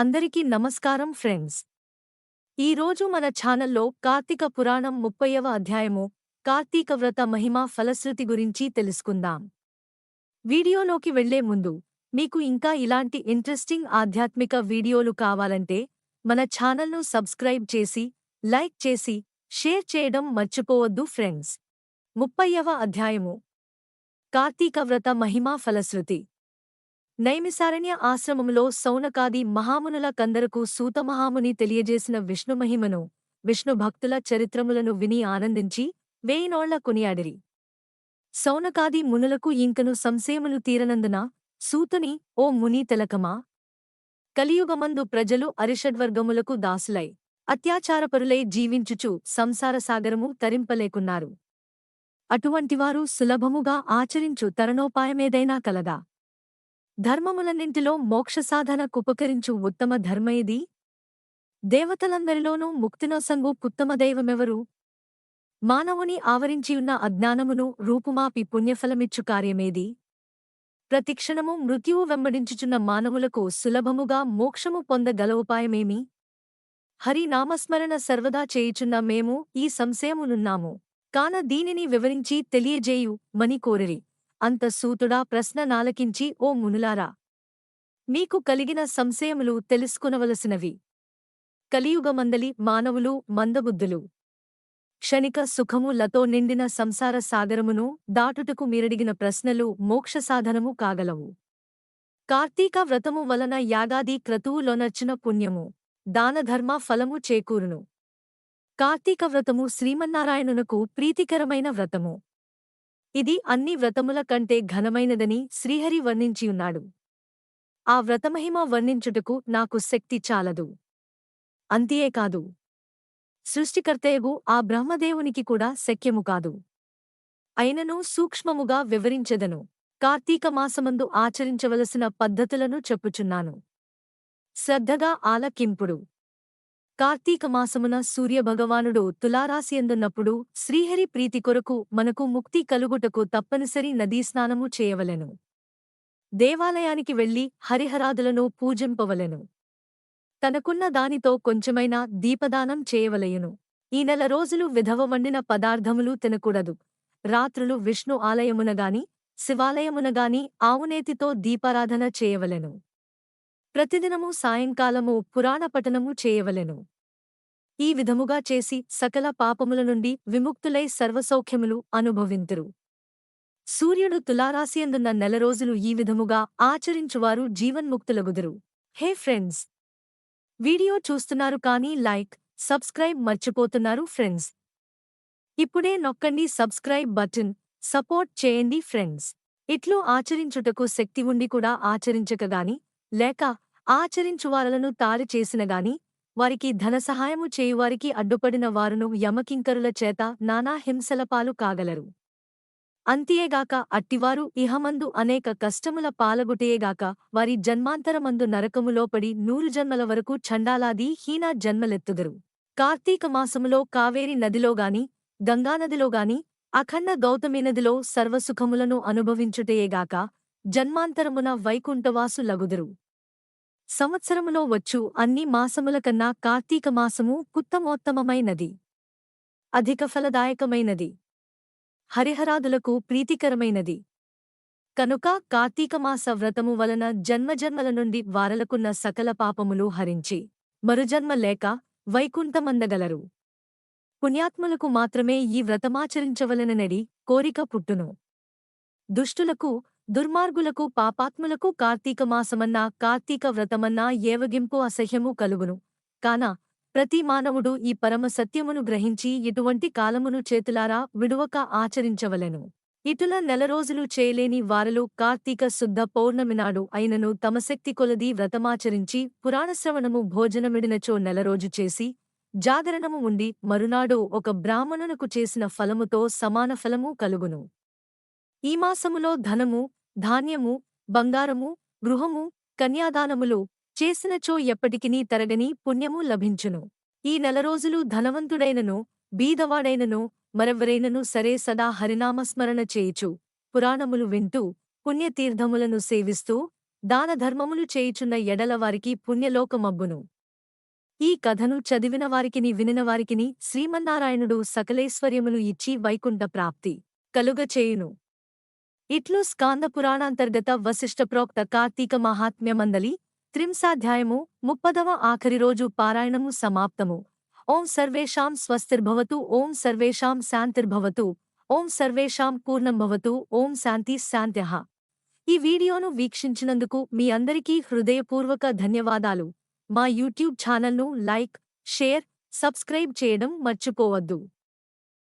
అందరికీ నమస్కారం ఫ్రెండ్స్. ఈరోజు మన ఛానల్లో కార్తీక పురాణం ముప్పైవ అధ్యాయము కార్తీక వ్రత మహిమ ఫలశ్రుతి గురించి తెలుసుకుందాం. వీడియోలోకి వెళ్ళే ముందు మీకు ఇంకా ఇలాంటి ఇంట్రెస్టింగ్ ఆధ్యాత్మిక వీడియోలు కావాలంటే మన ఛానల్ను సబ్స్క్రైబ్ చేసి లైక్ చేసి షేర్ చేయడం మర్చిపోవద్దు ఫ్రెండ్స్. ముప్పైవ అధ్యాయము. కార్తీక వ్రత మహిమా ఫలశ్రుతి. నైమిసారణ్య ఆశ్రమములో సౌనకాది మహామునుల కందరకు సూతమహాముని తెలియజేసిన విష్ణుమహిమను విష్ణుభక్తుల చరిత్రములను విని ఆనందించి వేయినోళ్ళ కొనియాడిరి. సౌనకాది మునులకు ఇంకను సంశయములు తీరనందున సూతుని ఓ ముని తెలకమా! కలియుగమందు ప్రజలు అరిషడ్వర్గములకు దాసులై అత్యాచారపరులై జీవించుచు సంసారసాగరము తరింపలేకున్నారు. అటువంటివారు సులభముగా ఆచరించు తరణోపాయమేదైనా కలదా! ధర్మములన్నింటిలో మోక్షసాధన కుపకరించు ఉత్తమ ధర్మయిది దేవతలందరిలోనూ ముక్తినోసంగు కుత్తమ దైవమెవరు? మానవుని ఆవరించియున్న అజ్ఞానమును రూపుమాపి పుణ్యఫలమిచ్చు కార్యమేది? ప్రతిక్షణము మృత్యువు వెంబడించుచున్న మానవులకు సులభముగా మోక్షము పొందగల ఉపాయమేమి? హరి నామస్మరణ సర్వదా చేయుచున్న మేము ఈ సంశయమునున్నాము. కాన దీనిని వివరించి తెలియజేయు మని కోరిరి అంత సూతుడా ప్రశ్న నాలకించి ఓ మునులారా. మీకు కలిగిన సంశయములు తెలుసుకునవలసినవి. కలియుగమందలి మానవులు మందబుద్ధులు. క్షణిక సుఖములతో నిండిన సంసార సాగరమును దాటుటకు మీరడిగిన ప్రశ్నలు మోక్షసాధనము కాగలవు. కార్తీక వ్రతము వలన యాగాది క్రతువులోనర్చిన పుణ్యము దానధర్మ ఫలము చేకూరును. కార్తీక వ్రతము శ్రీమన్నారాయణునకు ప్రీతికరమైన వ్రతము. ఇది అన్ని వ్రతముల కంటే ఘనమైనదని శ్రీహరి వర్ణించియున్నాడు. ఆ వ్రతమహిమ వర్ణించుటకు నాకు శక్తి చాలదు. అంతియేకాదు సృష్టికర్తయగు ఆ బ్రహ్మదేవునికి కూడా శక్యము కాదు. అయినను సూక్ష్మముగా వివరించెదను. కార్తీక మాసమందు ఆచరించవలసిన పద్ధతులను చెప్పుచున్నాను. శ్రద్ధగా ఆలకింపుడు. కార్తీక మాసమున సూర్యభగవానుడు తులారాశియందున్నప్పుడు శ్రీహరి ప్రీతి కొరకు మనకు ముక్తి కలుగుటకు తప్పనిసరి నదీస్నానము చేయవలెను. దేవాలయానికి వెళ్ళి హరిహరాదులను పూజింపవలెను. తనకున్న దానితో కొంచెమైనా దీపదానం చేయవలయును ఈ నెల రోజులు విధవ వండిన పదార్థములు తినకూడదు. రాత్రులు విష్ణు ఆలయమునగాని శివాలయమునగాని ఆవునేతితో దీపారాధన చేయవలెను. ప్రతిదినము సాయంకాలము పురాణ పఠనము చేయవలెను. ఈ విధముగా చేసి సకల పాపముల నుండి విముక్తులై సర్వసౌఖ్యములు అనుభవింతురు. సూర్యుడు తులారాశియందున్న నెల రోజులు ఈ విధముగా ఆచరించువారు జీవన్ముక్తులగుదురు. హే ఫ్రెండ్స్! వీడియో చూస్తున్నారు కానీ లైక్ సబ్స్క్రైబ్ మర్చిపోతున్నారు ఫ్రెండ్స్. ఇప్పుడే నొక్కండి సబ్స్క్రైబ్ బటన్ సపోర్ట్ చేయండి ఫ్రెండ్స్. ఇట్లు ఆచరించుటకు శక్తి ఉండి కూడా ఆచరించకగాని లేక ఆచరించువారలను తారి చేసినగాని వారికి ధనసహాయము చేయువారికి అడ్డుపడిన వారును యమకింకరుల చేత నానా హింసలపాలు కాగలరు. అంతియేగాక అట్టివారు ఇహమందు అనేక కష్టముల పాలగుటయేగాక వారి జన్మాంతరమందు నరకములోపడి నూరు జన్మల వరకు చండాలాది హీనా జన్మలెత్తుదరు. కార్తీక మాసములో కావేరి నదిలోగాని గంగానదిలోగాని అఖండ గౌతమి నదిలో సర్వసుఖములను అనుభవించుటయేగాక జన్మాంతరమున వైకుంఠవాసు లగుదురు. సంవత్సరములో వచ్చు అన్ని మాసముల కన్నా కార్తీక మాసము కుత్తమోత్తమమైనది అధిక ఫలదాయకమైనది. హరిహరాదులకు ప్రీతికరమైనది. కనుక కార్తీకమాస వ్రతము వలన జన్మజన్మల నుండి వారలకున్న సకల పాపములు హరించి మరుజన్మ లేక వైకుంఠమందగలరు. పుణ్యాత్ములకు మాత్రమే ఈ వ్రతమాచరించవలననడి కోరిక పుట్టును. దుష్టులకు దుర్మార్గులకు పాపాత్ములకు కార్తీక మాసమన్నా కార్తీక వ్రతమన్నా ఏవగింపు అసహ్యము కలుగును. కాన ప్రతి మానవుడు ఈ పరమ సత్యమును గ్రహించి ఇటువంటి కాలమును చేతులారా విడువక ఆచరించవలెను. ఇటుల నెల రోజులు చేయలేని వారలు కార్తీక శుద్ధ పౌర్ణమినాడు అయినను తమ శక్తి కొలది వ్రతమాచరించి పురాణశ్రవణము భోజనమిడినచో నెలరోజు చేసి జాగరణము ఉండి మరునాడు ఒక బ్రాహ్మణునకు చేసిన ఫలముతో సమాన ఫలము కలుగును. ఈ మాసములో ధనము ధాన్యము బంగారము గృహము కన్యాదానములు చేసినచో ఎప్పటికినీ తరగని పుణ్యము లభించును. ఈ నెల రోజులు ధనవంతుడైనను బీదవాడైనను మరెవరైనను సరే సదా హరినామస్మరణ చేయుచు. పురాణములు వింటూ పుణ్యతీర్థములను సేవిస్తూ దానధర్మములు చేయుచున్న ఎడలవారికి పుణ్యలోకమబ్బును. ఈ కథను చదివిన వారికిని వినిన వారికిని శ్రీమన్నారాయణుడు సకలేశ్వర్యములు ఇచ్చి వైకుంఠ ప్రాప్తి కలుగచేయును. ఇట్లు స్కాంద పురాణాంతర్గత వశిష్ఠ ప్రోక్త కార్తీక మహాత్మ్యమందలి త్రింసాధ్యాయము ముప్పదవ ఆఖరి రోజు పారాయణము సమాప్తము. ఓం సర్వేషాం స్వస్తిర్భవతు ఓం సర్వేషాం శాంతిర్భవతు ఓం సర్వేషాం పూర్ణం భవతు ఓం శాంతి శాంత్యః. ఈ వీడియోను వీక్షించినందుకు మీ అందరికీ హృదయపూర్వక ధన్యవాదాలు. మా యూట్యూబ్ ఛానల్ను లైక్ షేర్ సబ్స్క్రైబ్ చేయడం మర్చిపోవద్దు.